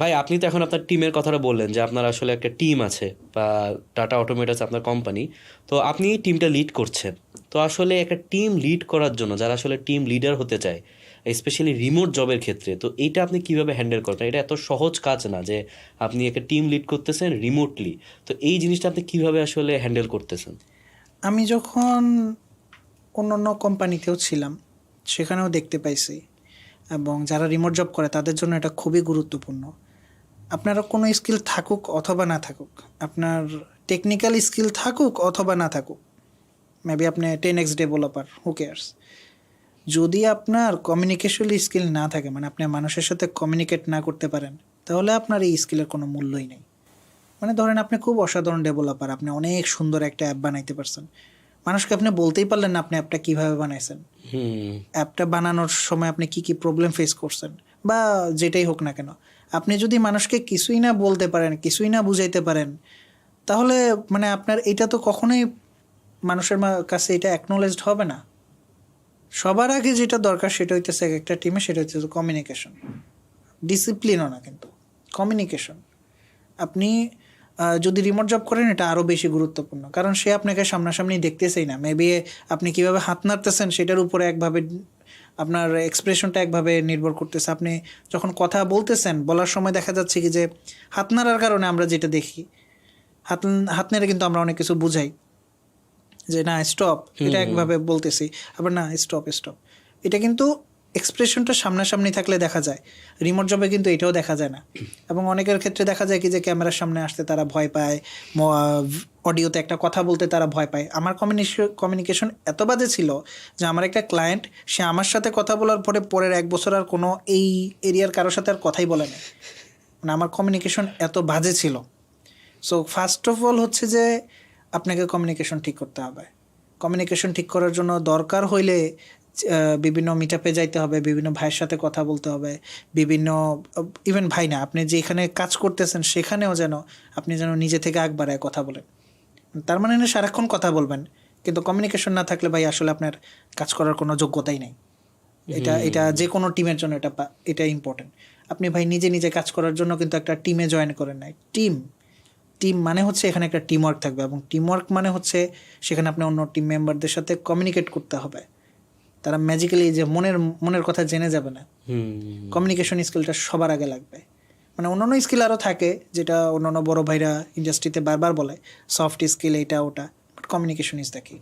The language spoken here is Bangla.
ভাই, আপনি তো এখন আপনার টিমের কথাটা বললেন যে আপনার আসলে একটা টিম আছে বা টাটা অটোমেট আছে আপনার কোম্পানি তো আপনি টিমটা লিড করছেন। তো আসলে একটা টিম লিড করার জন্য, যারা আসলে টিম লিডার হতে চায় স্পেশালি রিমোট জবের ক্ষেত্রে, তো এইটা আপনি কীভাবে হ্যান্ডেল করবেন এটা এত সহজ কাজ না যে আপনি একটা টিম লিড করতেছেন রিমোটলি তো এই জিনিসটা আপনি কীভাবে আসলে হ্যান্ডেল করতেছেন? আমি যখন অন্য অন্য কোম্পানিতেও ছিলাম, সেখানেও দেখতে পাইছি। এবং যারা রিমোট জব করে, তাদের জন্য এটা খুবই গুরুত্বপূর্ণ। আপনার কোনো স্কিল থাকুক অথবা না থাকুক আপনার টেকনিক্যাল স্কিল থাকুক অথবা না থাকুক মেবি আপনি ten X developer who cares যদি আপনার কমিউনিকেশন স্কিল না থাকে মানে আপনি মানুষের সাথে কমিউনিকেট না করতে পারেন তাহলে আপনার এই স্কিলের কোনো মূল্যই নেই। মানে ধরেন আপনি খুব অসাধারণ ডেভেলপার আপনি অনেক সুন্দর একটা অ্যাপ বানাইতে পারছেন। মানুষকে আপনি বলতেই পারলেন না আপনি অ্যাপটা কীভাবে বানাইছেন। হুম। অ্যাপটা বানানোর সময় আপনি কি কি প্রবলেম ফেস করছেন। বা যেটাই হোক না কেন। আপনি যদি মানুষকে কিছুই না বলতে পারেন, কিছুই না বুঝাইতে পারেন, তাহলে মানে আপনার এটা তো কখনোই মানুষের কাছে এটা অ্যাকনোলেজড হবে না। সবার আগে যেটা দরকার সেটা হইতেছে এক একটা টিমে সেটা হচ্ছে কমিউনিকেশন ডিসিপ্লিনও না কিন্তু কমিউনিকেশন আপনি যদি রিমোট জব করেন, এটা আরও বেশি গুরুত্বপূর্ণ। কারণ সে আপনাকে সামনাসামনি দেখতেছেই না। মেবি আপনি কীভাবে হাত নাড়তেছেন, সেটার উপরে একভাবে আপনার এক্সপ্রেশনটা একভাবে নির্ভর করতেছে। আপনি যখন কথা বলতেছেন বলার সময় দেখা যাচ্ছে কি যে হাত নাড়ার কারণে আমরা যেটা দেখি হাত হাত নেড়ে কিন্তু আমরা অনেক কিছু বুঝাই। যে না স্টপ এটা একভাবে বলতেছি। আবার না স্টপ স্টপ এটা কিন্তু এক্সপ্রেশনটা সামনাসামনি থাকলে দেখা যায়। রিমোট জবে কিন্তু এটাও দেখা যায় না। এবং অনেকের ক্ষেত্রে দেখা যায় কি যে ক্যামেরার সামনে আসতে তারা ভয় পায় অডিওতে একটা কথা বলতে তারা ভয় পায়। আমার কমিউনিকেশন কমিউনিকেশন এত বাজে ছিল যে আমার একটা ক্লায়েন্ট সে আমার সাথে কথা বলার পরে পরের এক বছর আর কোনো এই এরিয়ার কারোর সাথে আর কথাই বলে না। মানে আমার কমিউনিকেশন এত বাজে ছিল। সো ফার্স্ট অফ অল হচ্ছে যে আপনাকে কমিউনিকেশন ঠিক করতে হবে। কমিউনিকেশন ঠিক করার জন্য দরকার হইলে বিভিন্ন মিটাপে যাইতে হবে বিভিন্ন ভাইয়ের সাথে কথা বলতে হবে বিভিন্ন ইভেন ভাই না আপনি যেখানে কাজ করতেছেন সেখানেও যেন আপনি যেন নিজে থেকে আগ বাড়ায় কথা বলেন। তার মানে না সারাক্ষণ কথা বলবেন কিন্তু কমিউনিকেশন না থাকলে ভাই আসলে আপনার কাজ করার কোনো যোগ্যতাই নেই। এটা এটা যে কোনো টিমের জন্য এটা এটা ইম্পর্টেন্ট আপনি ভাই নিজে নিজে কাজ করার জন্য কিন্তু একটা টিমে জয়েন করেন নাই। টিম টিম মানে হচ্ছে এখানে একটা টিম ওয়ার্ক থাকবে এবং টিম ওয়ার্ক মানে হচ্ছে সেখানে আপনি অন্য টিম মেম্বারদের সাথে কমিউনিকেট করতে হবে। তারা ম্যাজিক্যালি যে মনের মনের কথা জেনে যাবে না। কমিউনিকেশন স্কিলটা সবার আগে লাগবে। মানে অন্যান্য স্কিল আরও থাকে যেটা অন্যান্য বড় ভাইরা ইন্ডাস্ট্রিতে বারবার বলে সফট স্কিল এটা ওটা বাট কমিউনিকেশন ইজ দ্য কি